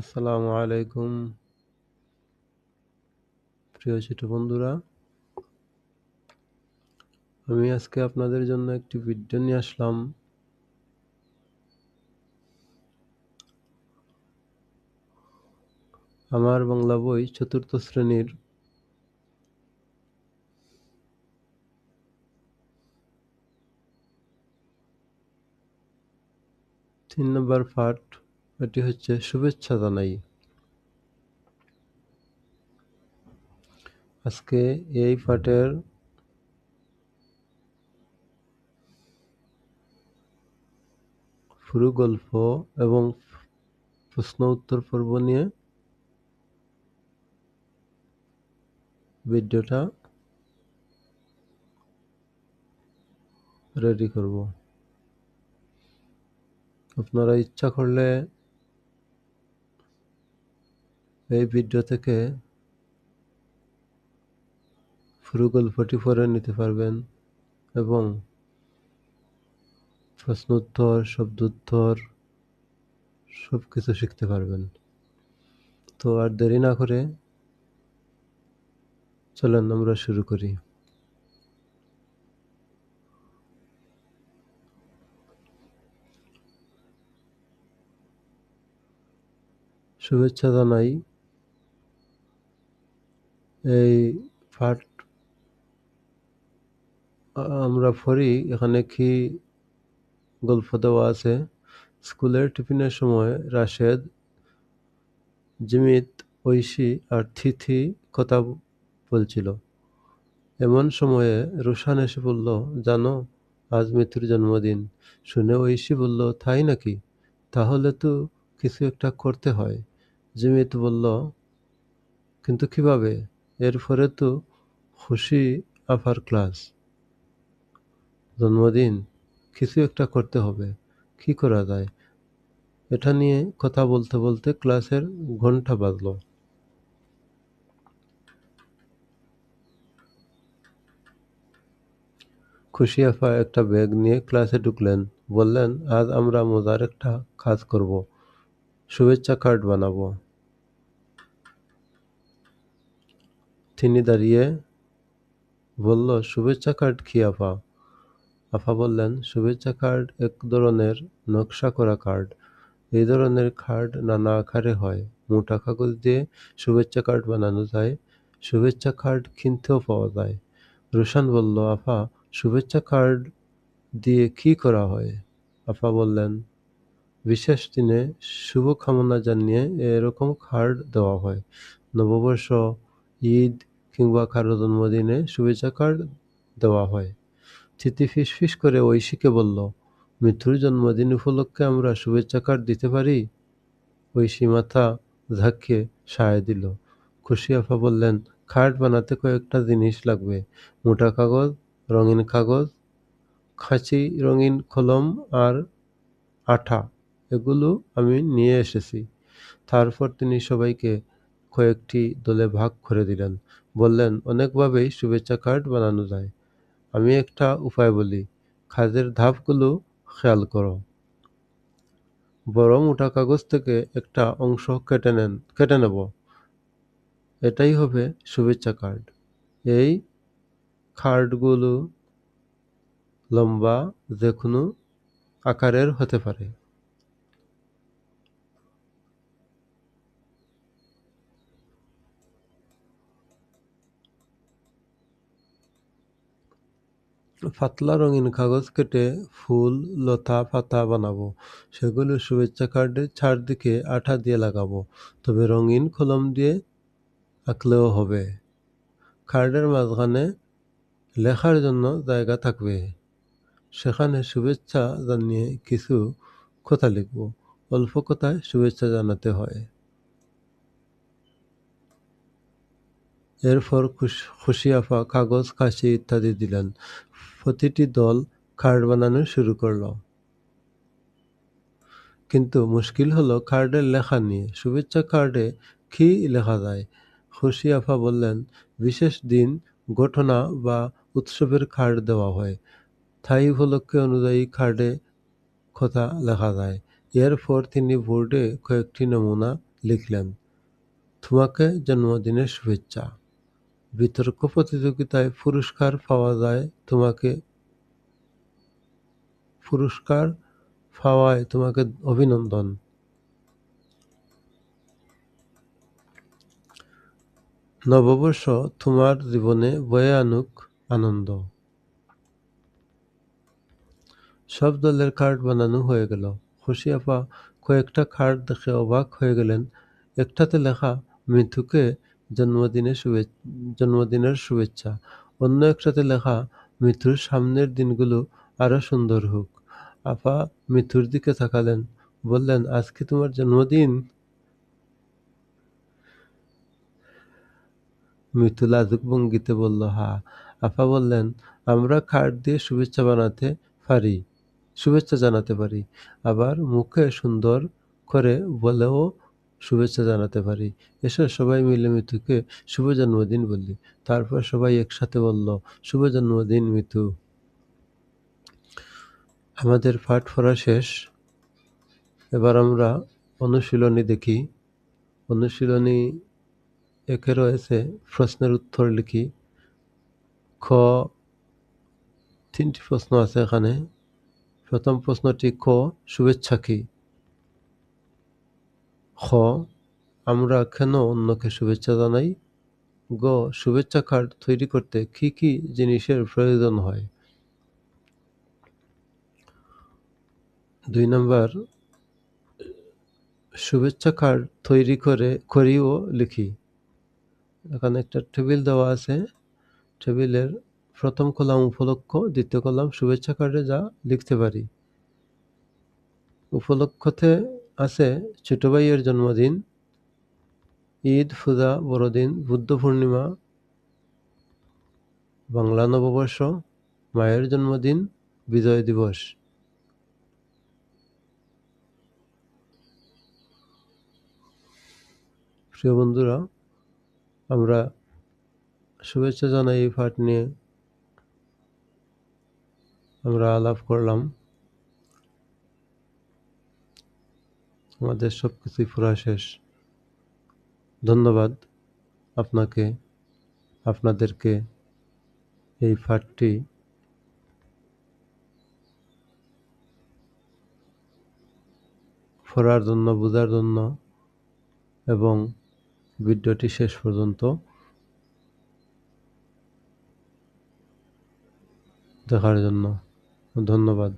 আসসালামু আলাইকুম, প্রিয় ছোট বন্ধুরা। আমি আজকে আপনাদের জন্য একটি ভিডিও নিয়ে আসলাম। আমার বাংলা বই চতুর্থ শ্রেণির। তিন নম্বর পাঠ। এটি হচ্ছে শুভেচ্ছা জানাই। আজকে এই পাঠের পুরো গল্প এবং প্রশ্ন উত্তর পর্ব নিয়ে ভিডিওটা রেডি করব। আপনারা ইচ্ছা করলে এই ভিডিও থেকে পুরো গল্পটি পড়ে নিতে পারবেন এবং প্রশ্নোত্তর, শব্দোত্তর সব কিছু শিখতে পারবেন। তো আর দেরি না করে চলেন আমরা শুরু করি। শুভেচ্ছা জানাই এই পাঠ আমরা পড়ি এখানে কি গল্প দেওয়া আছে? স্কুলের টিফিনের সময় রাশেদ, জিমিত, ঐশী আর থিথি কথা বলছিল। এমন সময়ে রুশান এসে বলল, জানো, আজ মিতুর জন্মদিন। শুনে ঐশী বলল, তাই নাকি? তাহলে তো কিছু একটা করতে হয়। জিমিত বলল, কিন্তু কীভাবে? এরপরে তো খুশি আফার ক্লাস জন্মদিন, কিছু একটা করতে হবে। কি করা যায়? এটা নিয়ে কথা বলতে বলতে ক্লাসের ঘণ্টা বাজল। খুশি আফা একটা ব্যাগ নিয়ে ক্লাসে ঢুকলেন। বললেন, আজ আমরা মজার একটা কাজ করব। শুভেচ্ছা কার্ড বানাবো। তিনি দাঁড়িয়ে বলল, শুভেচ্ছা কার্ড কি, আফা? আফা বললেন, শুভেচ্ছা কার্ড এক ধরনের নকশা করা কার্ড। এই ধরনের কার্ড নানা আকারে হয়। মোটা কাগজ দিয়ে শুভেচ্ছা কার্ড বানানো যায়। শুভেচ্ছা কার্ড কিনতেও পাওয়া যায়। রোশান বলল, আফা, শুভেচ্ছা কার্ড দিয়ে কি করা হয়? আফা বললেন, বিশেষ দিনে শুভ কামনা জানিয়ে এরকম কার্ড দেওয়া হয়। নববর্ষ, ঈদ কিংবা কারও জন্মদিনে শুভেচ্ছা কার্ড দেওয়া হয়। তিথি ফিস ফিস করে ঐশীকে বলল মিথুর জন্মদিন উপলক্ষে আমরা শুভেচ্ছা কার্ড দিতে পারি? ঐশী মাথা ঝাঁকিয়ে সায় দিল। খুশি আফা বললেন খাট বানাতে কয়েকটা জিনিস লাগবে। মোটা কাগজ, রঙিন কাগজ, খাঁচি, রঙিন কলম আর আঠা। এগুলো আমি নিয়ে এসেছি। তারপর তিনি সবাইকে কয়েকটি দলে ভাগ করে দিলেন। বললেন, অনেকভাবেই শুভেচ্ছা কার্ড বানানো যায়। আমি একটা উপায় বলি, কাজের ধাপগুলো খেয়াল করো। বড় মোটা কাগজ থেকে একটা অংশ কেটে নেন, কেটে নেব। এটাই হবে শুভেচ্ছা কার্ড এই কার্ডগুলো লম্বা যে কোনো আকারের হতে পারে। পাতলা রঙিন কাগজ কেটে ফুল, লতা, পাতা বানাবো। সেগুলো শুভেচ্ছা কার্ডের চারদিকে আঠা দিয়ে লাগাবো। তবে রঙিন কলম দিয়ে আঁকলেও হবে। কার্ডের মাঝখানে লেখার জন্য জায়গা থাকবে। সেখানে শুভেচ্ছা জানিয়ে কিছু কথা লিখব। অল্প কথায় শুভেচ্ছা জানাতে হয়। এরপর খুশি আফা কাগজ কাশি ইত্যাদি দিলেন। প্রতিটি দল কার্ড বানানো শুরু করল। কিন্তু মুশকিল হলো কার্ডের লেখা নিয়ে। শুভেচ্ছা কার্ডে কি লেখা যায়? খুশি আফা বললেন, বিশেষ দিন, ঘটনা বা উৎসবের কার্ড দেওয়া হয়। তাই উপলক্ষে অনুযায়ী কার্ডে কথা লেখা যায়। এরপর তিনি বোর্ডে কয়েকটি নমুনা লিখলেন। তোমাকে জন্মদিনের শুভেচ্ছা। বিতর্ক প্রতিযোগিতায় পুরস্কার পাওয়া যায় তোমাকে, পুরস্কার পাওয়ায় তোমাকে অভিনন্দন। নববর্ষ তোমার জীবনে বয়ে আনুক আনন্দ। সব দলের কার্ড বানানো হয়ে গেল। খুশি আপা কয়েকটা কার্ড দেখে অবাক হয়ে গেলেন। একটাতে লেখা মিথুকে জন্মদিনের শুভেচ্ছা জন্মদিনের শুভেচ্ছা। অন্য একটাতে লেখা মিথুর সামনের দিনগুলো আরও সুন্দর হোক। আপা মিথুর দিকে তাকালেন, বললেন, আজকে তোমার জন্মদিন? মিথু লাজুক ভঙ্গিতে বলল, হা। আপা বললেন, আমরা খাট দিয়ে শুভেচ্ছা বানাতে পারি, শুভেচ্ছা জানাতে পারি। আবার মুখে সুন্দর করে বলেও শুভেচ্ছা জানাতে পারি। এসো সবাই মিলে মিথুকে শুভ জন্মদিন বলি। তারপর সবাই একসাথে বলল, শুভ জন্মদিন মিথু আমাদের পাঠ পড়া শেষ। এবার আমরা অনুশীলনী দেখি। অনুশীলনী একে রয়েছে প্রশ্নের উত্তর লিখি। খ, তিনটি প্রশ্ন আছে এখানে। প্রথম প্রশ্নটি, খ, শুভেচ্ছা কি? খ আমরা কেন অন্যকে শুভেচ্ছা জানাই? গ, শুভেচ্ছা কার্ড তৈরি করতে কি কি জিনিসের প্রয়োজন হয়? দুই নম্বর, শুভেচ্ছা কার্ড তৈরি করে, করিও লিখি। এখানে একটা টেবিল দেওয়া আছে। টেবিলের প্রথম কলাম উপলক্ষ, দ্বিতীয় কলাম শুভেচ্ছা কার্ডে যা লিখতে পারি। উপলক্ষতে আছে ছোট ভাইয়ের জন্মদিন, ঈদ, ফুজা, বড়দিন, বুদ্ধ পূর্ণিমা, বাংলা নববর্ষ, মায়ের জন্মদিন, বিজয় দিবস। প্রিয় বন্ধুরা, আমরা শুভেচ্ছা জানাই এই পাঠ নিয়ে। আমরা আলাপ করলাম। আমাদের সব কিছুই পুরা শেষ। ধন্যবাদ আপনাকে, আপনাদেরকে এই পাঠটি পড়ার জন্য, বোঝার জন্য এবং ভিডিওটি শেষ পর্যন্ত দেখার জন্য ধন্যবাদ।